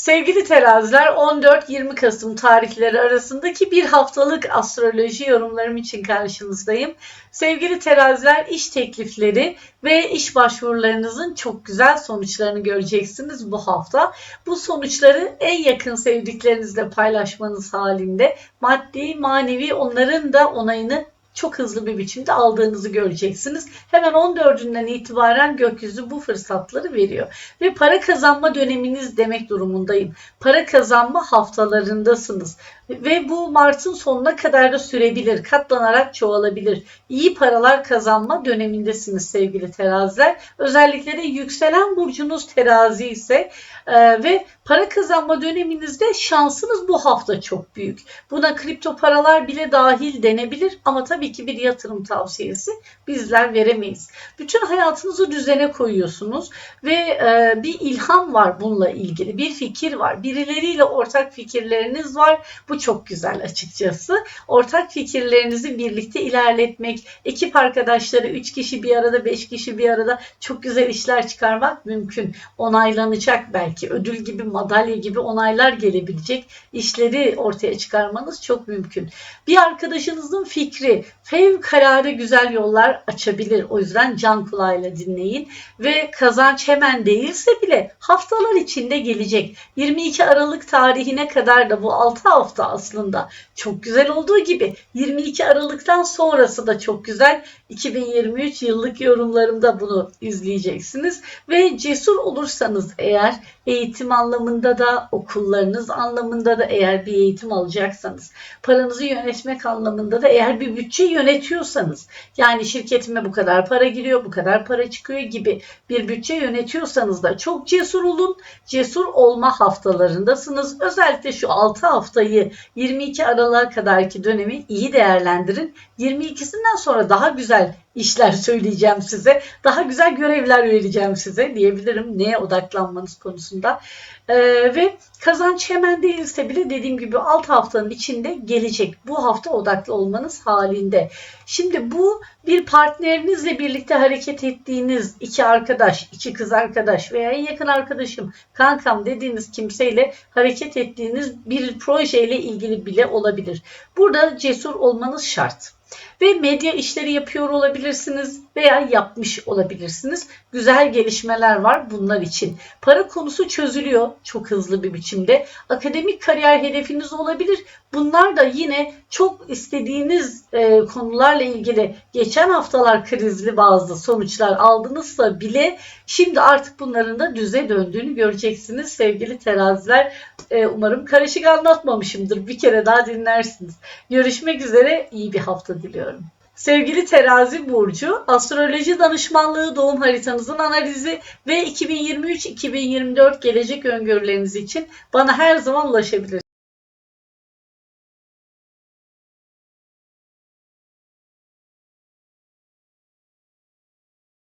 Sevgili teraziler 14-20 Kasım tarihleri arasındaki bir haftalık astroloji yorumlarım için karşınızdayım. Sevgili teraziler iş teklifleri ve iş başvurularınızın çok güzel sonuçlarını göreceksiniz bu hafta. Bu sonuçları en yakın sevdiklerinizle paylaşmanız halinde maddi manevi onların da onayını çok hızlı bir biçimde aldığınızı göreceksiniz. Hemen 14'ünden itibaren gökyüzü bu fırsatları veriyor. Ve para kazanma döneminiz demek durumundayım. Para kazanma haftalarındasınız. Ve bu Mart'ın sonuna kadar da sürebilir. Katlanarak çoğalabilir. İyi paralar kazanma dönemindesiniz sevgili teraziler. Özellikle de yükselen burcunuz terazi ise e, ve para kazanma döneminizde şansınız bu hafta çok büyük. Buna kripto paralar bile dahil denebilir ama tabii ki bir yatırım tavsiyesi bizler veremeyiz. Bütün hayatınızı düzene koyuyorsunuz ve e, bir ilham var bununla ilgili. Bir fikir var. Birileriyle ortak fikirleriniz var. Bu çok güzel açıkçası. Ortak fikirlerinizi birlikte ilerletmek, ekip arkadaşları 3 kişi bir arada, 5 kişi bir arada çok güzel işler çıkarmak mümkün. Onaylanacak belki. Ödül gibi, madalya gibi onaylar gelebilecek işleri ortaya çıkarmanız çok mümkün. Bir arkadaşınızın fikri fevkalade güzel yollar açabilir. O yüzden can kulağıyla dinleyin ve kazanç hemen değilse bile haftalar içinde gelecek. 22 Aralık tarihine kadar da bu 6 hafta aslında çok güzel olduğu gibi 22 Aralık'tan sonrası da çok güzel. 2023 yıllık yorumlarımda bunu izleyeceksiniz ve cesur olursanız eğer eğitim anlamında da okullarınız anlamında da eğer bir eğitim alacaksanız paranızı yönetmek anlamında da eğer bir bütçe yönetiyorsanız yani şirketime bu kadar para giriyor bu kadar para çıkıyor gibi bir bütçe yönetiyorsanız da çok cesur olun. Cesur olma haftalarındasınız. Özellikle şu 6 haftayı 22 Aralık'a kadarki dönemi iyi değerlendirin. 22'sinden sonra daha güzel işler söyleyeceğim size. Daha güzel görevler vereceğim size diyebilirim neye odaklanmanız konusunda. Ee, ve kazanç hemen değilse bile dediğim gibi 6 haftanın içinde gelecek. Bu hafta odaklı olmanız halinde. Şimdi bu bir partnerinizle birlikte hareket ettiğiniz iki arkadaş, iki kız arkadaş veya en yakın arkadaşım, kankam dediğiniz kimseyle hareket ettiğiniz bir projeyle ilgili bile olabilir. Burada cesur olmanız şart ve medya işleri yapıyor olabilirsiniz veya yapmış olabilirsiniz. Güzel gelişmeler var bunlar için. Para konusu çözülüyor çok hızlı bir biçimde. Akademik kariyer hedefiniz olabilir. Bunlar da yine çok istediğiniz e, konularla ilgili geçen haftalar krizli bazı sonuçlar aldınızsa bile şimdi artık bunların da düze döndüğünü göreceksiniz sevgili teraziler. E, umarım karışık anlatmamışımdır. Bir kere daha dinlersiniz. Görüşmek üzere iyi bir hafta diliyorum. Sevgili terazi burcu, astroloji danışmanlığı doğum haritanızın analizi ve 2023-2024 gelecek öngörüleriniz için bana her zaman ulaşabilirsiniz.